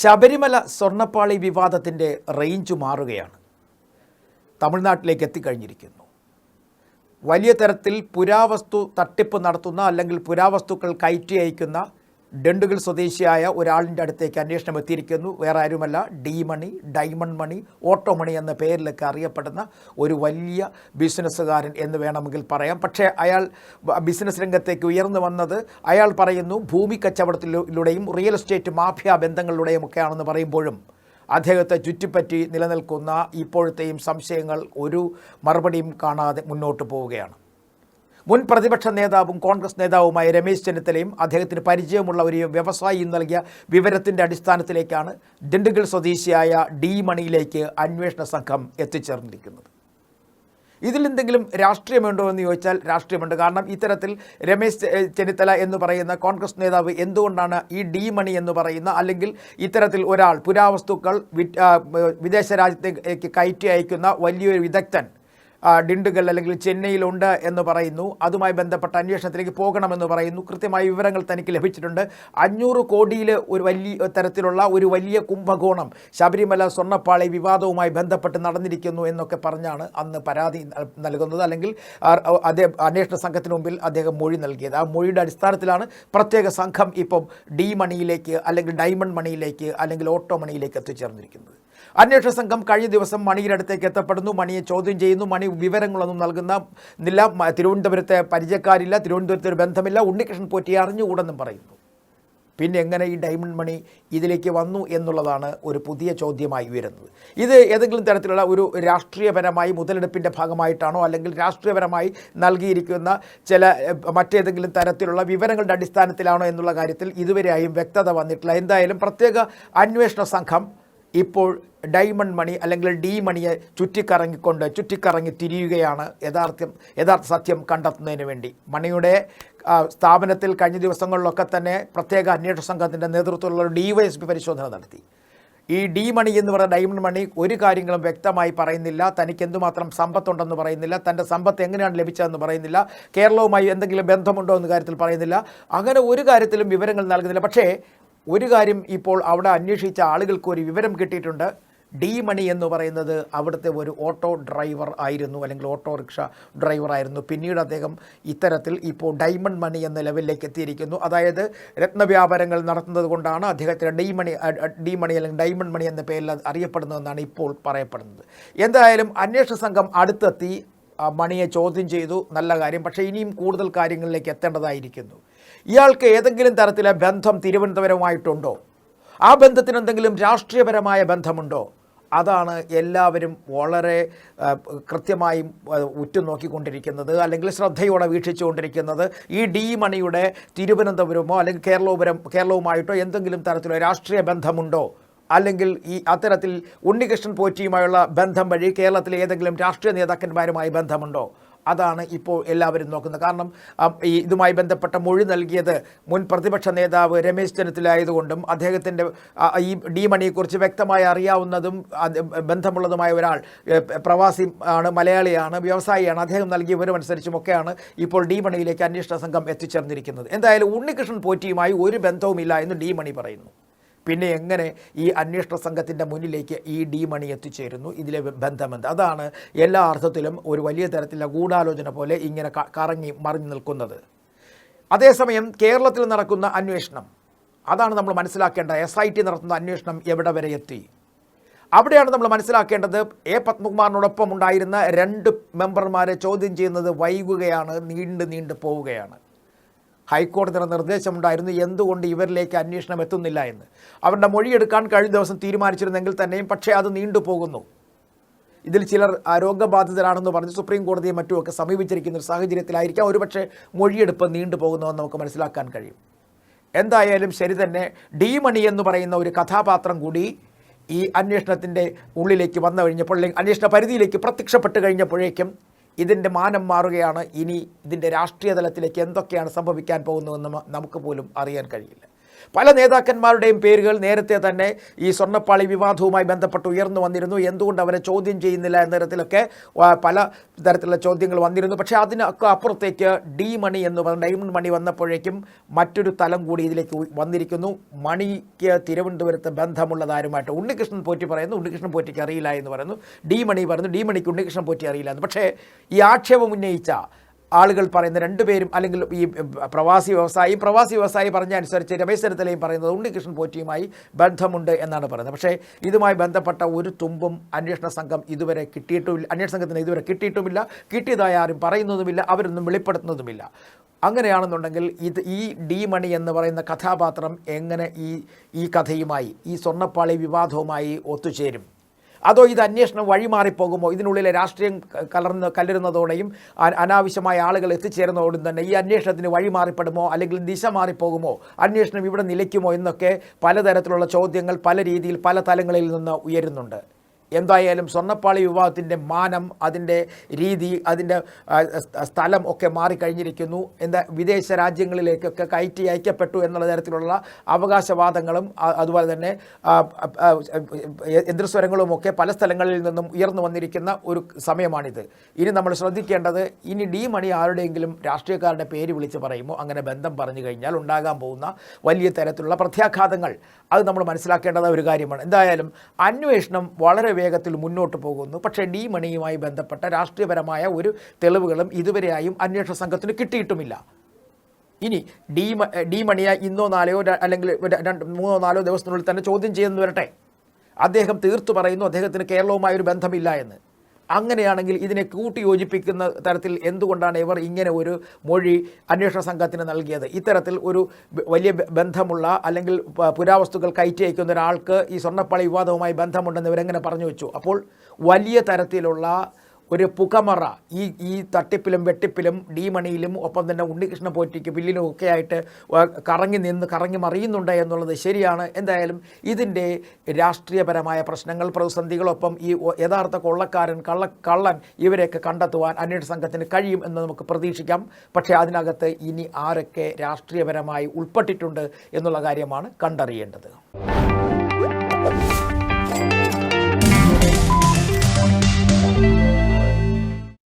Sabarimala സ്വർണപ്പാളി വിവാദത്തിന്റെ range മാറുകയാണ്. തമിഴ്നാട്ടിലേക്ക് എത്തിക്കഴിഞ്ഞിരിക്കുന്നു. വലിയ തരത്തിൽ പുരാവസ്തു തട്ടിപ്പ് നടത്തുന്ന അല്ലെങ്കിൽ പുരാവസ്തുക്കൾ കയറ്റി അയക്കുന്ന ഡണ്ടുകൾ സ്വദേശിയായ ഒരാളിന്റെ അടുത്തേക്ക് അന്വേഷണം എത്തിയിരിക്കുന്നു. വേറെ ആരുമല്ല. D Mani diamond Mani auto Mani എന്ന പേരിലൊക്കെ അറിയപ്പെടുന്ന ഒരു വലിയ ബിസിനസ്സുകാരൻ എന്ന് വേണമെങ്കിൽ പറയാം. പക്ഷേ അയാൾ ബിസിനസ് രംഗത്തേക്ക് ഉയർന്നു വന്നത് അയാൾ പറയുന്നു ഭൂമി കച്ചവടത്തിലൂടെയും റിയൽ എസ്റ്റേറ്റ് മാഫിയ ബന്ധങ്ങളിലൂടെയും ഒക്കെയാണെന്ന് പറയുമ്പോഴും അദ്ദേഹത്തെ ചുറ്റിപ്പറ്റി നിലനിൽക്കുന്ന ഇപ്പോഴത്തെയും സംശയങ്ങൾ ഒരു മറുപടിയും കാണാതെ മുന്നോട്ട് പോവുകയാണ്. മുൻ പ്രതിപക്ഷ നേതാവും കോൺഗ്രസ് നേതാവുമായ രമേശ് ചെന്നിത്തലയും അദ്ദേഹത്തിന് പരിചയമുള്ള ഒരു വ്യവസായിയും നൽകിയ വിവരത്തിന്റെ അടിസ്ഥാനത്തിലേക്കാണ് ഡിണ്ടുഗൽ സ്വദേശിയായ ഡി മണിയിലേക്ക് അന്വേഷണ സംഘം എത്തിച്ചേർന്നിരിക്കുന്നത്. ഇതിലെന്തെങ്കിലും രാഷ്ട്രീയമുണ്ടോ എന്ന് ചോദിച്ചാൽ രാഷ്ട്രീയമുണ്ട്. കാരണം ഇത്തരത്തിൽ രമേശ് ചെന്നിത്തല എന്ന് പറയുന്ന കോൺഗ്രസ് നേതാവ് എന്തുകൊണ്ടാണ് ഈ ഡി മണി എന്ന് പറയുന്ന അല്ലെങ്കിൽ ഇത്തരത്തിൽ ഒരാൾ പുരാവസ്തുക്കൾ വിദേശ രാജ്യത്തേക്ക് കയറ്റി അയക്കുന്ന വലിയൊരു വിദഗ്ധൻ ആ, ഡിണ്ടുഗൽ അല്ലെങ്കിൽ ചെന്നൈയിലുണ്ട് എന്ന് പറയുന്നു. അതുമായി ബന്ധപ്പെട്ട അന്വേഷണത്തിലേക്ക് പോകണമെന്ന് പറയുന്നു. കൃത്യമായ വിവരങ്ങൾ തനിക്ക് ലഭിച്ചിട്ടുണ്ട്. അഞ്ഞൂറ് കോടിയിൽ ഒരു വലിയ തരത്തിലുള്ള ഒരു വലിയ കുംഭകോണം ശബരിമല സ്വർണപ്പാളി വിവാദവുമായി ബന്ധപ്പെട്ട് നടന്നിരിക്കുന്നു എന്നൊക്കെ പറഞ്ഞാണ് അന്ന് പരാതി നൽ- നൽകുന്നത്. അല്ലെങ്കിൽ അദ്ദേഹം അന്വേഷണ സംഘത്തിന് മുമ്പിൽ അദ്ദേഹം മൊഴി നൽകിയത്. ആ മൊഴിയുടെ അടിസ്ഥാനത്തിലാണ് പ്രത്യേക സംഘം ഇപ്പം ഡി മണിയിലേക്ക് അല്ലെങ്കിൽ ഡയമണ്ട് മണിയിലേക്ക് അല്ലെങ്കിൽ ഓട്ടോ മണിയിലേക്ക് എത്തിച്ചേർന്നിരിക്കുന്നത്. അന്വേഷണ സംഘം കഴിഞ്ഞ ദിവസം മണിയുടെ അടുത്തേക്ക് എത്തപ്പെടുന്നു. മണിയെ ചോദ്യം ചെയ്യുന്നു. മണി വിവരങ്ങളൊന്നും നൽകുന്ന നില തിരുവനന്തപുരത്തെ പരിചയക്കാരില്ല. തിരുവനന്തപുരത്ത് ഒരു ബന്ധമില്ല. ഉണ്ണികൃഷ്ണൻ പോറ്റി അറിഞ്ഞുകൂടെന്നും പറയുന്നു. പിന്നെ എങ്ങനെ ഈ ഡയമണ്ട് മണി ഇതിലേക്ക് വന്നു എന്നുള്ളതാണ് ഒരു പുതിയ ചോദ്യമായി ഉയരുന്നത്. ഇത് ഏതെങ്കിലും തരത്തിലുള്ള ഒരു രാഷ്ട്രീയപരമായി മുതലെടുപ്പിന്റെ ഭാഗമായിട്ടാണോ അല്ലെങ്കിൽ രാഷ്ട്രീയപരമായി നൽകിയിരിക്കുന്ന ചില മറ്റേതെങ്കിലും തരത്തിലുള്ള വിവരങ്ങളുടെ അടിസ്ഥാനത്തിലാണോ എന്നുള്ള കാര്യത്തിൽ ഇതുവരെയായും വ്യക്തത വന്നിട്ടില്ല. എന്തായാലും പ്രത്യേക അന്വേഷണ സംഘം ഇപ്പോൾ ഡയമണ്ട് മണി അല്ലെങ്കിൽ ഡി മണിയെ ചുറ്റിക്കറങ്ങിക്കൊണ്ട് ചുറ്റിക്കറങ്ങി തിരിയുകയാണ് യഥാർത്ഥം യഥാർത്ഥ സത്യം കണ്ടെത്തുന്നതിന് വേണ്ടി. മണിയുടെ സ്ഥാപനത്തിൽ കഴിഞ്ഞ ദിവസങ്ങളിലൊക്കെ തന്നെ പ്രത്യേക അന്വേഷണ സംഘത്തിന്റെ നേതൃത്വത്തിലുള്ള ഒരു ഡിവൈഎസ്പി പരിശോധന നടത്തി. ഈ ഡി മണി എന്ന് പറയുന്ന ഡയമണ്ട് മണി ഒരു കാര്യങ്ങളും വ്യക്തമായി പറയുന്നില്ല. തനിക്ക് എന്തുമാത്രം സമ്പത്തുണ്ടെന്ന് പറയുന്നില്ല. തന്റെ സമ്പത്ത് എങ്ങനെയാണ് ലഭിച്ചതെന്ന് പറയുന്നില്ല. കേരളവുമായി എന്തെങ്കിലും ബന്ധമുണ്ടോ എന്ന കാര്യത്തിൽ പറയുന്നില്ല. അങ്ങനെ ഒരു കാര്യത്തിലും വിവരങ്ങൾ നൽകുന്നില്ല. പക്ഷേ ഒരു കാര്യം ഇപ്പോൾ അവിടെ അന്വേഷിച്ച ആളുകൾക്ക് ഒരു വിവരം കിട്ടിയിട്ടുണ്ട്. ഡി മണി എന്ന് പറയുന്നത് അവിടുത്തെ ഒരു ഓട്ടോ ഡ്രൈവർ ആയിരുന്നു അല്ലെങ്കിൽ ഓട്ടോറിക്ഷ ഡ്രൈവർ ആയിരുന്നു. പിന്നീട് അദ്ദേഹം ഇത്തരത്തിൽ ഇപ്പോൾ ഡയമണ്ട് മണി എന്ന ലെവലിലേക്ക് എത്തിയിരിക്കുന്നു. അതായത് രത്നവ്യാപാരങ്ങൾ നടത്തുന്നത് കൊണ്ടാണ് അദ്ദേഹത്തിന് ഡി മണി ഡി മണി അല്ലെങ്കിൽ ഡയമണ്ട് മണി എന്ന പേരിൽ അറിയപ്പെടുന്നതെന്നാണ് ഇപ്പോൾ പറയപ്പെടുന്നത്. എന്തായാലും അന്വേഷണ സംഘം അടുത്തെത്തി മണിയെ ചോദ്യം ചെയ്തു. നല്ല കാര്യം. പക്ഷേ ഇനിയും കൂടുതൽ കാര്യങ്ങളിലേക്ക് എത്തേണ്ടതായിരിക്കുന്നു. ഇയാൾക്ക് ഏതെങ്കിലും തരത്തിലെ ബന്ധം തിരുവനന്തപുരവുമായിട്ടുണ്ടോ? ആ ബന്ധത്തിന് എന്തെങ്കിലും രാഷ്ട്രീയപരമായ ബന്ധമുണ്ടോ? അതാണ് എല്ലാവരും വളരെ കൃത്യമായി ഉറ്റുനോക്കിക്കൊണ്ടിരിക്കുന്നത് അല്ലെങ്കിൽ ശ്രദ്ധയോടെ വീക്ഷിച്ചുകൊണ്ടിരിക്കുന്നത് ഈ ഡി മണിയുടെ തിരുവനന്തപുരമോ അല്ലെങ്കിൽ കേരളപുരം കേരളവുമായിട്ടോ എന്തെങ്കിലും തരത്തിലോ രാഷ്ട്രീയ ബന്ധമുണ്ടോ? അല്ലെങ്കിൽ ഈ അത്തരത്തിൽ ഉണ്ണികൃഷ്ണൻ പോറ്റിയുമായുള്ള ബന്ധം വഴി കേരളത്തിലെ ഏതെങ്കിലും രാഷ്ട്രീയ നേതാക്കന്മാരുമായി ബന്ധമുണ്ടോ? അതാണ് ഇപ്പോൾ എല്ലാവരും നോക്കുന്നത്. കാരണം ഈ ഇതുമായി ബന്ധപ്പെട്ട മൊഴി നൽകിയത് മുൻ പ്രതിപക്ഷ നേതാവ് രമേശ് ചെന്നിത്തലായതുകൊണ്ടും അദ്ദേഹത്തിന്റെ ഈ ഡി മണിയെക്കുറിച്ച് വ്യക്തമായി അറിയാവുന്നതും ബന്ധമുള്ളതുമായ ഒരാൾ പ്രവാസി ആണ് മലയാളിയാണ് വ്യവസായിയാണ് അദ്ദേഹം നൽകിയ വിവരമനുസരിച്ചുമൊക്കെയാണ് ഇപ്പോൾ ഡി മണിയിലേക്ക് അന്വേഷണ സംഘം എത്തിച്ചേർന്നിരിക്കുന്നത്. എന്തായാലും ഉണ്ണികൃഷ്ണൻ പോറ്റിയുമായി ഒരു ബന്ധവുമില്ല എന്ന് ഡി മണി പറയുന്നു. പിന്നെ എങ്ങനെ ഈ അന്വേഷണ സംഘത്തിന്റെ മുന്നിലേക്ക് ഈ ഡി മണി എത്തിച്ചേരുന്നു ഇതിലെ ബന്ധമെന്ത് അതാണ് എല്ലാ അർത്ഥത്തിലും ഒരു വലിയ തരത്തിലുള്ള ഗൂഢാലോചന പോലെ ഇങ്ങനെ കറങ്ങി മറിഞ്ഞു നിൽക്കുന്നത്. അതേസമയം കേരളത്തിൽ നടക്കുന്ന അന്വേഷണം അതാണ് നമ്മൾ മനസ്സിലാക്കേണ്ട എസ് ഐ ടി നടത്തുന്ന അന്വേഷണം എവിടെ വരെ എത്തി? അവിടെയാണ് നമ്മൾ മനസ്സിലാക്കേണ്ടത് എ പത്മകുമാറിനോടൊപ്പം ഉണ്ടായിരുന്ന രണ്ട് മെമ്പർമാരെ ചോദ്യം ചെയ്യുന്നത് വൈകുകയാണ് നീണ്ടു നീണ്ടു പോവുകയാണ്. ഹൈക്കോടതിയുടെ നിർദ്ദേശമുണ്ടായിരുന്നു. എന്തുകൊണ്ട് ഇവരിലേക്ക് അന്വേഷണം എത്തുന്നില്ല എന്ന്. അവരുടെ മൊഴിയെടുക്കാൻ കഴിഞ്ഞ ദിവസം തീരുമാനിച്ചിരുന്നെങ്കിൽ തന്നെയും പക്ഷേ അത് നീണ്ടുപോകുന്നു ഇതിൽ ചിലർ ആരോഗ്യബാധിതരാണെന്ന് പറഞ്ഞ് സുപ്രീം കോടതിയെ മറ്റുമൊക്കെ സമീപിച്ചിരിക്കുന്ന ഒരു സാഹചര്യത്തിലായിരിക്കാം. ഒരുപക്ഷെ മൊഴിയെടുപ്പ് നീണ്ടുപോകുന്നുവെന്ന് നമുക്ക് മനസ്സിലാക്കാൻ കഴിയും. എന്തായാലും ശരി തന്നെ ഡി മണി എന്ന് പറയുന്ന ഒരു കഥാപാത്രം കൂടി ഈ അന്വേഷണത്തിന്റെ ഉള്ളിലേക്ക് വന്നു കഴിഞ്ഞപ്പോൾ അന്വേഷണ പരിധിയിലേക്ക് പ്രത്യക്ഷപ്പെട്ട് കഴിഞ്ഞപ്പോഴേക്കും ഇതിന്റെ മാനം മാറുകയാണ്. ഇനി ഇതിന്റെ രാഷ്ട്രീയ തലത്തിലേക്ക് എന്തൊക്കെയാണ് സംഭവിക്കാൻ പോകുന്നതെന്ന് നമുക്ക് പോലും അറിയാൻ കഴിയില്ല. പല നേതാക്കന്മാരുടെയും പേരുകൾ നേരത്തെ തന്നെ ഈ സ്വർണപ്പാളി വിവാദവുമായി ബന്ധപ്പെട്ട് ഉയർന്നു വന്നിരുന്നു. എന്തുകൊണ്ട് അവരെ ചോദ്യം ചെയ്യുന്നില്ല എന്ന തരത്തിലൊക്കെ പല തരത്തിലുള്ള ചോദ്യങ്ങൾ വന്നിരുന്നു. പക്ഷേ അതിനൊക്കെ അപ്പുറത്തേക്ക് ഡി മണി എന്ന് പറഞ്ഞ ഡയമണ്ട് മണി വന്നപ്പോഴേക്കും മറ്റൊരു തലം കൂടി ഇതിലേക്ക് വന്നിരിക്കുന്നു. മണിക്ക് തിരുവനന്തപുരത്ത് ബന്ധമുള്ളതാരുമായിട്ട് ഉണ്ണികൃഷ്ണൻ പോറ്റി പറയുന്നു. ഉണ്ണികൃഷ്ണൻ പോറ്റിക്ക് അറിയില്ല എന്ന് പറയുന്നു. ഡി മണി പറയുന്നു. ഡി മണിക്ക് ഉണ്ണികൃഷ്ണൻ പോറ്റി അറിയില്ല എന്ന്. പക്ഷേ ഈ ആക്ഷേപം ഉന്നയിച്ച ആളുകൾ പറയുന്ന രണ്ടുപേരും അല്ലെങ്കിൽ ഈ പ്രവാസി വ്യവസായി പ്രവാസി വ്യവസായി പറഞ്ഞ അനുസരിച്ച് രമേശ് ചെന്നിത്തലയും പറയുന്നത് ഉണ്ണികൃഷ്ണൻ പോറ്റിയുമായി ബന്ധമുണ്ട് എന്നാണ് പറയുന്നത്. പക്ഷേ ഇതുമായി ബന്ധപ്പെട്ട ഒരു തുമ്പും അന്വേഷണ സംഘം ഇതുവരെ കിട്ടിയിട്ടുമില്ല അന്വേഷണ സംഘത്തിന് ഇതുവരെ കിട്ടിയിട്ടുമില്ല. കിട്ടിയതായി ആരും പറയുന്നതുമില്ല അവരൊന്നും വെളിപ്പെടുത്തുന്നതുമില്ല. അങ്ങനെയാണെന്നുണ്ടെങ്കിൽ ഇത് ഈ ഡി മണി എന്ന് പറയുന്ന കഥാപാത്രം എങ്ങനെ ഈ ഈ കഥയുമായി ഈ സ്വർണപ്പാളി വിവാദവുമായി ഒത്തുചേരും? അതോ ഇത് അന്വേഷണം വഴിമാറിപ്പോകുമോ ഇതിനുള്ളിലെ രാഷ്ട്രീയം കലർന്ന് കലരുന്നതോടെയും അനാവശ്യമായ ആളുകൾ എത്തിച്ചേരുന്നതോടും തന്നെ ഈ അന്വേഷണത്തിന് വഴിമാറിപ്പെടുമോ അല്ലെങ്കിൽ ദിശ മാറിപ്പോകുമോ? അന്വേഷണം ഇവിടെ നിലയ്ക്കുമോ എന്നൊക്കെ പലതരത്തിലുള്ള ചോദ്യങ്ങൾ പല രീതിയിൽ പല തലങ്ങളിൽ നിന്ന് ഉയരുന്നുണ്ട്. എന്തായാലും സ്വർണപ്പാളി വിവാഹത്തിന്റെ മാനം അതിന്റെ രീതി അതിന്റെ സ്ഥലം ഒക്കെ മാറിക്കഴിഞ്ഞിരിക്കുന്നു. എന്താ വിദേശ രാജ്യങ്ങളിലേക്കൊക്കെ കയറ്റി അയക്കപ്പെട്ടു എന്നുള്ള തരത്തിലുള്ള അവകാശവാദങ്ങളും അതുപോലെ തന്നെ എതിർസ്വരങ്ങളും ഒക്കെ പല സ്ഥലങ്ങളിൽ നിന്നും ഉയർന്നു വന്നിരിക്കുന്ന ഒരു സമയമാണിത്. ഇനി നമ്മൾ ശ്രദ്ധിക്കേണ്ടത് ഇനി ഡി മണി ആരുടെയെങ്കിലും രാഷ്ട്രീയക്കാരുടെ പേര് വിളിച്ച് പറയുമോ അങ്ങനെ ബന്ധം പറഞ്ഞു കഴിഞ്ഞാൽ ഉണ്ടാകാൻ പോകുന്ന വലിയ തരത്തിലുള്ള പ്രത്യാഘാതങ്ങൾ. അത് നമ്മൾ മനസ്സിലാക്കേണ്ടത് ഒരു കാര്യമാണ്. എന്തായാലും അന്വേഷണം വളരെ വേഗത്തിൽ മുന്നോട്ട് പോകുന്നു. പക്ഷേ ഡി മണിയുമായി ബന്ധപ്പെട്ട രാഷ്ട്രീയപരമായ ഒരു തെളിവുകളും ഇതുവരെയായും അന്വേഷണ സംഘത്തിന് കിട്ടിയിട്ടുമില്ല. ഇനി ഡി ഡി മണിയെ ഇന്നോ നാളെയോ അല്ലെങ്കിൽ രണ്ട് മൂന്നോ നാലോ ദിവസത്തിനുള്ളിൽ തന്നെ ചോദ്യം ചെയ്യുന്നു വരട്ടെ. അദ്ദേഹം തീർത്തു പറയുന്നു അദ്ദേഹത്തിന് കേരളവുമായി ഒരു ബന്ധമില്ല എന്ന്. അങ്ങനെയാണെങ്കിൽ ഇതിനെ കൂട്ടി യോജിപ്പിക്കുന്ന തരത്തിൽ എന്തുകൊണ്ടാണ് ഇവർ ഇങ്ങനെ ഒരു മൊഴി അന്വേഷണ സംഘത്തിന് നൽകിയത്? ഇത്തരത്തിൽ ഒരു വലിയ ബന്ധമുള്ള അല്ലെങ്കിൽ പുരാവസ്തുക്കൾ കയറ്റിയക്കുന്ന ഒരാൾക്ക് ഈ സ്വർണപ്പാളി വിവാദവുമായി ബന്ധമുണ്ടെന്ന് ഇവരെങ്ങനെ പറഞ്ഞു വെച്ചു? അപ്പോൾ വലിയ തരത്തിലുള്ള ഒരു പുകമറ. ഈ ഈ തട്ടിപ്പിലും വെട്ടിപ്പിലും ഡീമണിയിലും ഒപ്പം തന്നെ ഉണ്ണികൃഷ്ണ പോറ്റിക്ക് ബില്ലിനും ഒക്കെ ആയിട്ട് കറങ്ങി നിന്ന് കറങ്ങി മറിയുന്നുണ്ട് എന്നുള്ളത് ശരിയാണ്. എന്തായാലും ഇതിന്റെ രാഷ്ട്രീയപരമായ പ്രശ്നങ്ങൾ പ്രതിസന്ധികളൊപ്പം ഈ യഥാർത്ഥ കൊള്ളക്കാരൻ കള്ള കള്ളൻ ഇവരെയൊക്കെ കണ്ടെത്തുവാൻ അന്വേഷണ സംഘത്തിന് കഴിയും എന്ന് നമുക്ക് പ്രതീക്ഷിക്കാം. പക്ഷേ അതിനകത്ത് ഇനി ആരൊക്കെ രാഷ്ട്രീയപരമായി ഉൾപ്പെട്ടിട്ടുണ്ട് എന്നുള്ള കാര്യമാണ് കണ്ടറിയേണ്ടത്.